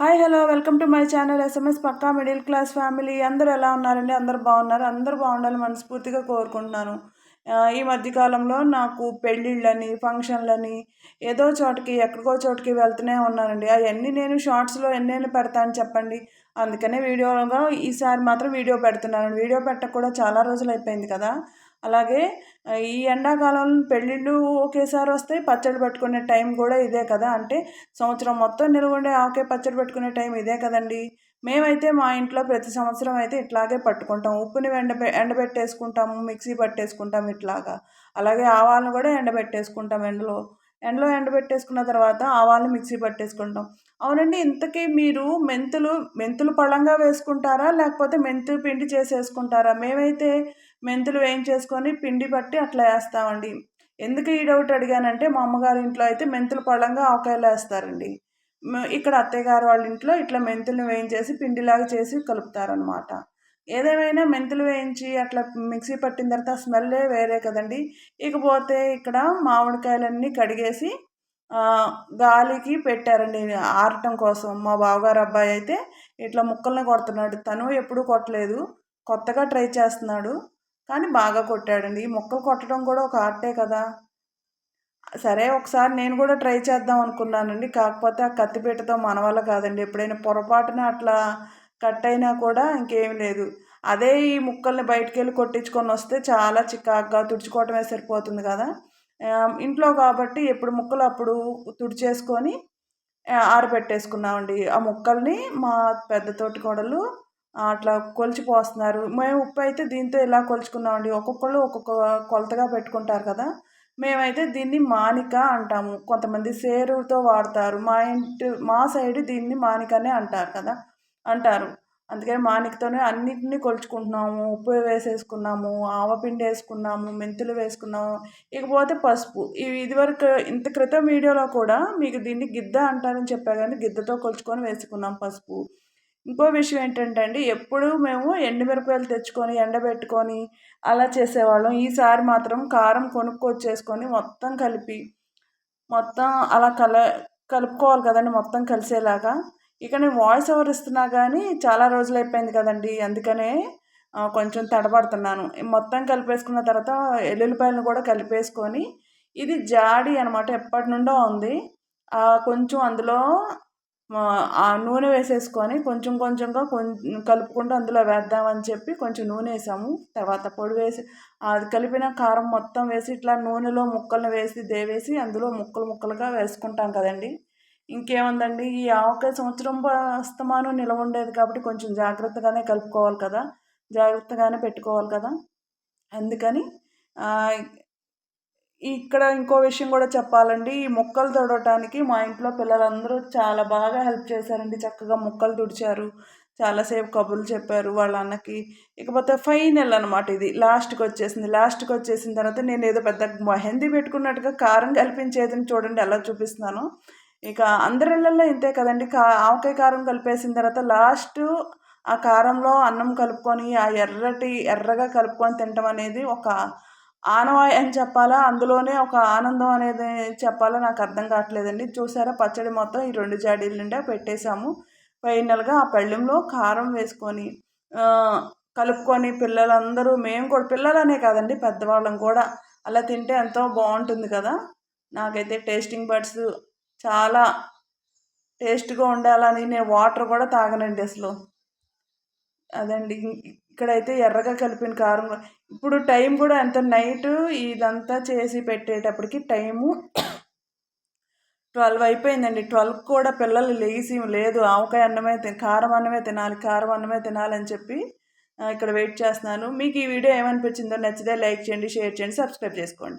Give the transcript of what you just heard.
Hi hello welcome to my channel SMS Pakka middle class family. అందరూ ఎలా ఉన్నారండి? అందరూ బాగున్నారు? అందరూ బాగుండాలి మనస్ఫూర్తిగా కోరుకుంటున్నాను. ఈ మధ్యకాలంలో నాకు పెళ్ళిళ్ళని ఫంక్షన్లని ఏదో చోటకి ఎక్కడికో చోటుకి వెళ్తూనే ఉన్నానండి. అవన్నీ నేను షార్ట్స్లో ఎన్నైనా పెడతాను చెప్పండి. అందుకనే వీడియోగా ఈసారి మాత్రం వీడియో పెడుతున్నాను. వీడియో పెట్టక కూడా చాలా రోజులు అయిపోయింది కదా. అలాగే ఈ ఎండాకాలం పెళ్ళిళ్ళు ఒకేసారి వస్తాయి పచ్చడి పెట్టుకునే టైం కూడా ఇదే కదా. అంటే సంవత్సరం మొత్తం నిల్వ ఉండే ఆకే పచ్చడి పెట్టుకునే టైం ఇదే కదండి. మేమైతే మా ఇంట్లో ప్రతి సంవత్సరం అయితే ఇట్లాగే పట్టుకుంటాం. ఉప్పుని ఎండ ఎండబెట్టేసుకుంటాము మిక్సీ పట్టేసుకుంటాం ఇట్లాగా. అలాగే ఆవాలను కూడా ఎండబెట్టేసుకుంటాం ఎండలో. ఎండలో ఎండబెట్టేసుకున్న తర్వాత ఆవాలను మిక్సీ పట్టేసుకుంటాం. అవునండి ఇంతకీ మీరు మెంతులు మెంతులు పళ్ళంగా వేసుకుంటారా? లేకపోతే మెంతులు పిండి చేసేసుకుంటారా? మేమైతే మెంతులు వేయించేసుకొని పిండి పట్టి అట్లా వేస్తామండి. ఎందుకు ఈ డౌట్ అడిగానంటే మా అమ్మగారి ఇంట్లో అయితే మెంతులు పళ్ళంగా ఆకాయలు వేస్తారండి. ఇక్కడ అత్తయ్య గారు వాళ్ళ ఇంట్లో ఇట్లా మెంతులు వేయించేసి పిండిలాగా చేసి కలుపుతారనమాట ఏదేమైనా మెంతులు వేయించి అట్లా మిక్సీ పట్టిన తర్వాత స్మెల్లే వేరే కదండి. ఇకపోతే ఇక్కడ మామిడికాయలన్నీ కడిగేసి గాలికి పెట్టారండి. ఆరటం కోసం మా బావగారు అబ్బాయి అయితే ఇట్లా ముక్కల్ని కొడుతున్నాడు. తను ఎప్పుడూ కొట్టలేదు. కొత్తగా ట్రై చేస్తున్నాడు. కానీ బాగా కొట్టాడండి. ఈ మొక్కలు కొట్టడం కూడా ఒక ఆర్టే కదా. సరే ఒకసారి నేను కూడా ట్రై చేద్దాం అనుకున్నానండి. కాకపోతే ఆ కత్తిపీటతో మన వల్ల కాదండి. ఎప్పుడైనా పొరపాటున అట్లా కట్ అయినా కూడా ఇంకేం లేదు. అదే ఈ ముక్కల్ని బయటికి వెళ్ళి కొట్టించుకొని వస్తే చాలా చికాగ్గా తుడుచుకోవటమే సరిపోతుంది కదా. ఇంట్లో కాబట్టి ఎప్పుడు ముక్కలు అప్పుడు తుడిచేసుకొని ఆరబెట్టేసుకున్నామండి. ఆ ముక్కల్ని మా పెద్ద తోటి కోడలు అట్లా కొలిచిపోస్తున్నారు. మేము ఉప్పు అయితే దీంతో ఇలా కొలుచుకున్నామండి ఒక్కొక్కళ్ళు ఒక్కొక్క కొలతగా పెట్టుకుంటారు కదా. మేమైతే దీన్ని మానిక అంటాము. కొంతమంది సేరుతో వాడతారు. మా ఇంటి మా సైడ్ దీన్ని మానికనే అంటారు కదా అంటారు. అందుకని మానికతోనే అన్నిటినీ కొలుచుకుంటున్నాము. ఉప్పు వేసేసుకున్నాము ఆవపిండి వేసుకున్నాము మెంతులు వేసుకున్నాము. ఇకపోతే పసుపు. ఇవి ఇదివరకు ఇంత క్రితం వీడియోలో కూడా మీకు దీన్ని గిద్ద అంటారని చెప్పా కానీ గిద్దతో కొలుచుకొని వేసుకున్నాం పసుపు. ఇంకో విషయం ఏంటంటే అండి ఎప్పుడు మేము ఎండుమిరపకాయలు తెచ్చుకొని ఎండబెట్టుకొని అలా చేసేవాళ్ళం. ఈసారి మాత్రం కారం కొనుక్కొచ్చేసుకొని మొత్తం కలిపి మొత్తం అలా కల కలుపుకోవాలి కదండి మొత్తం కలిసేలాగా. ఇక నేను వాయిస్ ఓవర్ ఇస్తున్నా కానీ చాలా రోజులు అయిపోయింది కదండి. అందుకనే కొంచెం తడబడుతున్నాను. మొత్తం కలిపేసుకున్న తర్వాత ఎల్లుల్లిపాయలను కూడా కలిపేసుకొని ఇది జాడి అనమాట ఎప్పటి నుండో ఉంది కొంచెం అందులో ఆ నూనె వేసేసుకొని కొంచెం కొంచెంగా కొం కలుపుకుంటూ అందులో వేద్దామని చెప్పి కొంచెం నూనె వేసాము. తర్వాత పొడి వేసి అది కలిపిన కారం మొత్తం వేసి ఇట్లా నూనెలో ముక్కలను వేసి దేవేసి అందులో ముక్కలు ముక్కలుగా వేసుకుంటాం కదండి. ఇంకేముందండి? ఈ ఆవకాయ సంవత్సరం అస్తమానం నిలవ ఉండేది కాబట్టి కొంచెం జాగ్రత్తగానే కలుపుకోవాలి కదా. జాగ్రత్తగానే పెట్టుకోవాలి కదా. అందుకని ఇక్కడ ఇంకో విషయం కూడా చెప్పాలండి. ఈ మొక్కలు తుడవటానికి మా ఇంట్లో పిల్లలందరూ చాలా బాగా హెల్ప్ చేశారండి. చక్కగా మొక్కలు తుడిచారు. చాలాసేపు కబుర్లు చెప్పారు వాళ్ళ అన్నకి. ఇకపోతే ఫైనల్ అనమాట ఇది. లాస్ట్కి వచ్చేసింది. లాస్ట్కి వచ్చేసిన తర్వాత నేను ఏదో పెద్ద మెహందీ పెట్టుకున్నట్టుగా కారం కల్పించేదని చూడండి ఎలా చూపిస్తున్నాను. ఇక అందరిళ్ళల్లో ఇంతే కదండి. కా ఆవకాయ కారం కలిపేసిన తర్వాత లాస్ట్ ఆ కారంలో అన్నం కలుపుకొని ఆ ఎర్రటి ఎర్రగా కలుపుకొని తినటం అనేది ఒక ఆనవాయి అని చెప్పాలా? అందులోనే ఒక ఆనందం అనేది చెప్పాలా? నాకు అర్థం కావట్లేదండి. చూసారా? పచ్చడి మొత్తం ఈ రెండు జాడీల నిండా పెట్టేశాము. ఫైనల్గా ఆ పెళ్ళెంలో కారం వేసుకొని కలుపుకొని పిల్లలందరూ మేము కూడా పిల్లలనే కాదండి పెద్దవాళ్ళం కూడా. అలా తింటే ఎంతో బాగుంటుంది కదా? నాకైతే టేస్టింగ్ బడ్స్ చాలా టేస్ట్గా ఉండాలని నేను వాటర్ కూడా తాగనండి అసలు. అదండి ఇక్కడైతే ఎర్రగా కలిపిన కారం ఇప్పుడు టైం కూడా ఎంత? నైట్ ఇదంతా చేసి పెట్టేటప్పటికి టైము ట్వెల్వ్ అయిపోయిందండి. ట్వెల్వ్ కూడా పిల్లలు లేచి లేదు ఆవకాయ అన్నమే కారం అన్నమే తినాలి కారం అన్నమే తినాలని చెప్పి ఇక్కడ వెయిట్ చేస్తున్నాను. మీకు ఈ వీడియో ఏమనిపించిందో నచ్చితే లైక్ చేయండి షేర్ చేయండి సబ్స్క్రైబ్ చేసుకోండి.